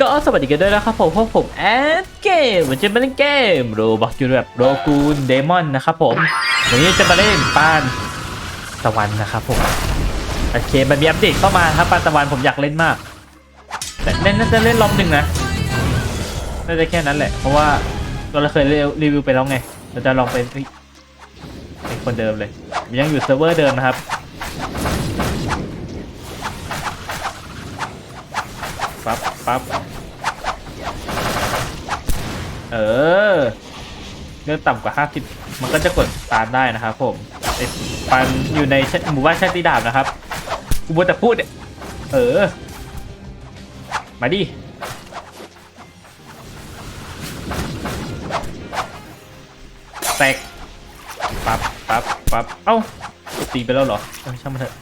ก็สวัสดีกันด้วยนะครับผมพวกผมแอดเกมวันนี้จะมาเล่นเกมโรบอกอยู่แบบโรกูนเดมอนนะครับผมวันนี้จะมาเล่นปานตะวันนะครับผมโอเคมันมีอัปเดตเข้ามาครับปานตะวันผมอยากเล่นมาก แต่เล่นน่าจะเล่นรอบหนึ่งนะน่าจะแค่นั้นแหละ เพราะว่าเราเคยรีวิวไปแล้วไงเราจะลองไปเป็นคนเดิมเลย ยังอยู่เซิร์ฟเวอร์เดิมนะครับ ปั๊บปั๊บเออเลือกต่ำกว่า 50 มันก็จะกดตามได้นะครับผมไอ้ปันอยู่ในหมู่บ้านชาติดาบนะครับกูบัวแต่พูดเออ มาดิแตกปั๊บปั๊บปั๊บเอ้าตีไปแล้วเหรอเออช่างมันเถอะ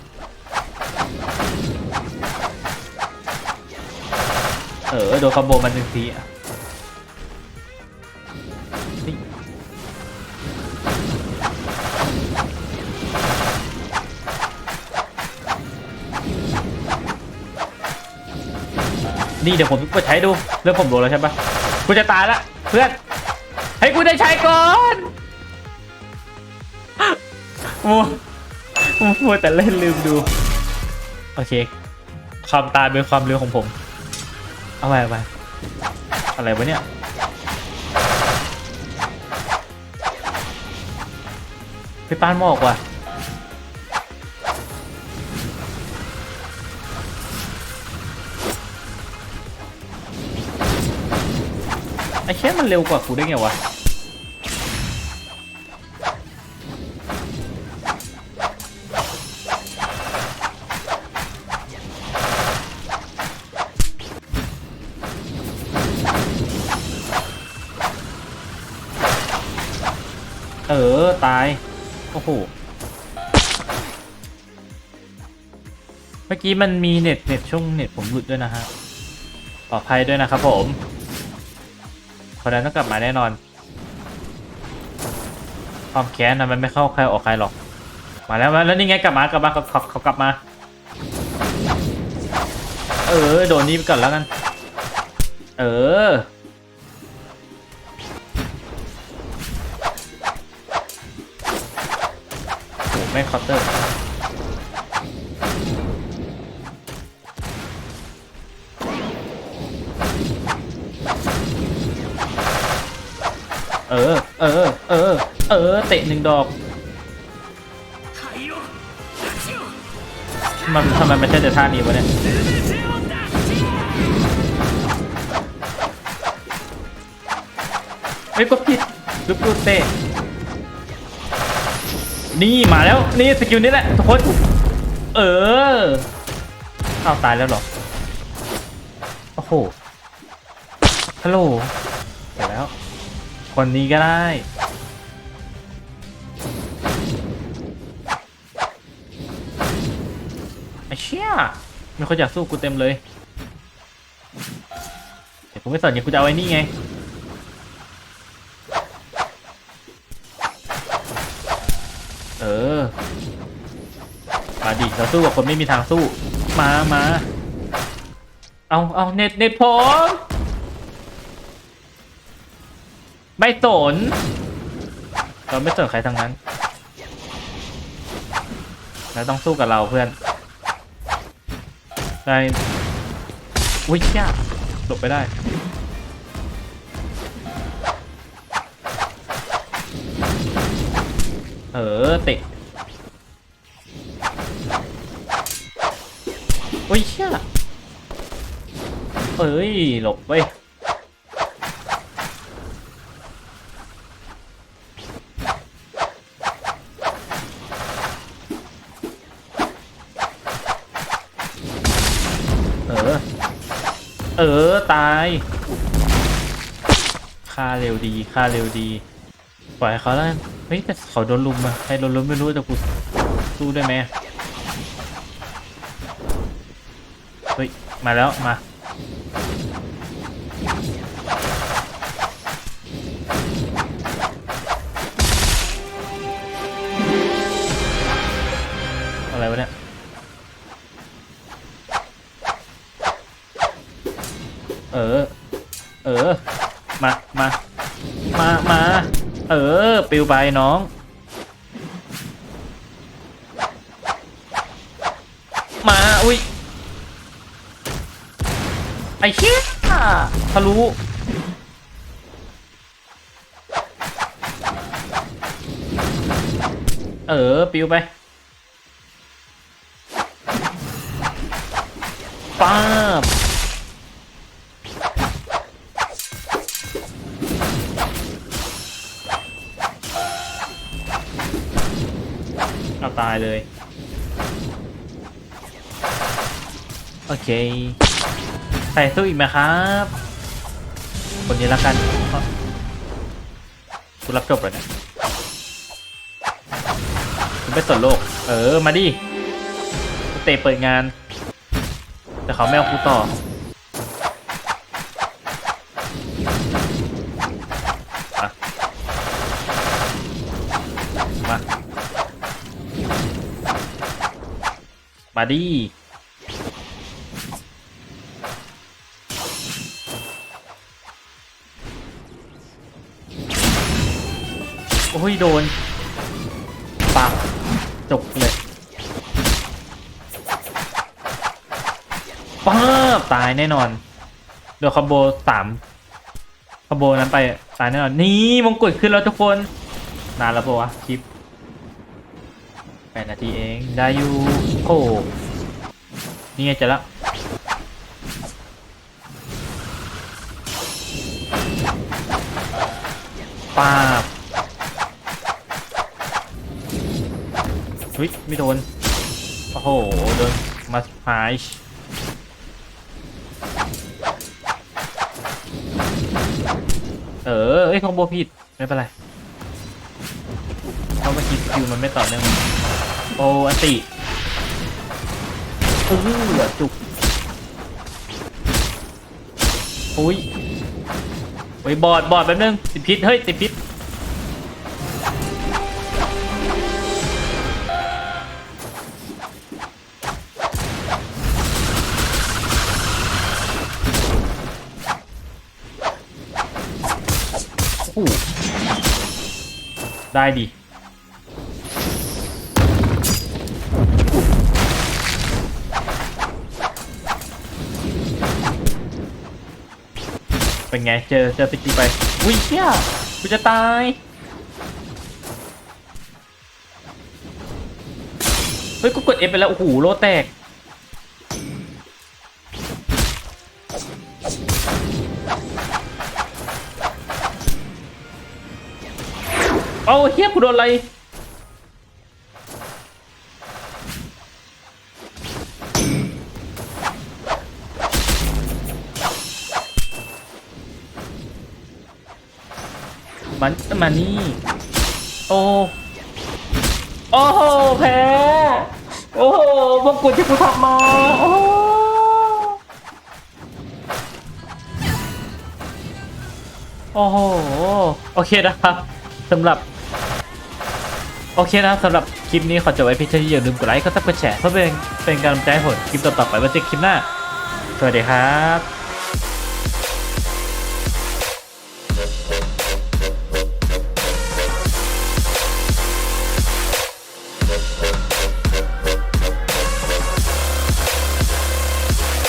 เออโดนคอมโบมันหนึ่งทีอะนี่เดี๋ยวผมก็ใช้ดูเรื่องผมโดนแล้วใช่ปะกูจะตายละเพื่อน ให้กูได้ใช้ก่อนโอ้หมัวแต่เล่นลืมดู โอเค ความตายเป็นความเร็วของผม เอาไปเอาไปอะไรวะเนี่ยไปป้านหมอกว่ะไอ้แค่มันเร็วกว่ากูได้ไงวะ ออ ตาย โอ้โห เมื่อกี้มันมีเน็ตเน็ตช่วงเน็ตผมหลุดด้วยนะฮะปลอดภัยด้วยนะครับผมคนนั้นต้องกลับมาแน่นอน ความแค้นนะมันไม่เข้าใครออกใครหรอก มาแล้วมาแล้วนี่ไงกลับมากลับมาเขาเขาเขากลับมา เออ โดนนี้ไปก่อนแล้วกัน เออ ไม่เคาน์เตอร์เออ เออ เออ เออ เตะหนึ่งดอก มันทำไมไมันใช่แต่ท่านี้วะเนี่ยเฮ้ยกดผิดลูกลูเตะ นี่มาแล้วนี่สกิลนี้แหละทุกคน เอออ้าวตายแล้วหรอ โอ้โห ฮัลโหลเสร็จแล้ว คนนี้ก็ได้ ไอ้เชี่ยมีคนอยากสู้กูเต็มเลย แต่กูไม่สนไงกูจะเอาไอ้นี่ไง เออ มาดิเราสู้กับคนไม่มีทางสู้ มามาเอาเอาเน็ตเน็ตผมไม่สนเราไม่สนใครทั้งนั้นเราต้องสู้กับเราเพื่อนได้อุ้ยยากหลบไปได้เออเตะ โอ้ยเชี่ยเอ้ย หลบเว้ยเออ เออ ตายค่าเร็วดีค่าเร็วดี ปล่อยเขาแล้ว เฮ้ยแต่เขาโดนลุมอะใครโดนลุมไม่รู้แต่กูสู้ได้ไหม มาแล้วมาอะไรวะเนี่ยเออ เออ มา มา มา มา เออ ปิวไปน้อง มา อุ้ย ไอ้เชี่ยทะลุเออ ปิวไปป้าบเอาตายเลย โอเค ใส่สู้อีกไหมครับ คนนี้ละกันคุณรับจบเลยเนี่ยคุณไปสนโลก เออ มาดิเตะเปิดงาน แต่เขาไม่เอาครูต่อมา มามาดิ อ้ยโดนปักจบเลยป้าบตายแน่นอนเดี๋ยวคอมโบสามคอมโบนั้นไปตายแน่นอนนี่มงกุฎขึ้นแล้วทุกคน นานแล้วปะวะคลิปแปดนาทีเองได้อยู่โอ้นี่ไงเจะละป้าบ ฮ้ยไม่โดน โอ้โห โดน มาหายเออเอ้ยคอมโบผิด ไม่เป็นไรเพราะเมื่อกี้สกิลมันไม่ต่อเนื่องโอ้อันติเออจุกอุ้ยโอ้ยบอดบอดแป๊บนึงติดพิษ เฮ้ย ติดพิษ ได้ดิเป็นไง เจอเจอสกิลไปอุ้ยเชี่ยกูจะตาย เฮ้ย กูกด F ไปแล้ว โอ้โห โลแตก ยกูโดนอะไรมันมานี่ โอ้โอ้โหแพ้โอ้โหมงกุฎที่กูทำมาโอ้โหโอ้โห โอเคนะครับสำหรับ โอเคนะสำหรับคลิปนี้ขอจบไว้เพียงเท่านี้อย่าลืมกดไลค์กดซับกดแชร์เพื่อเป็นเป็นกำลังใจให้ผมคลิปต่อๆไปไว้เจอคลิปหน้า สวัสดีครับ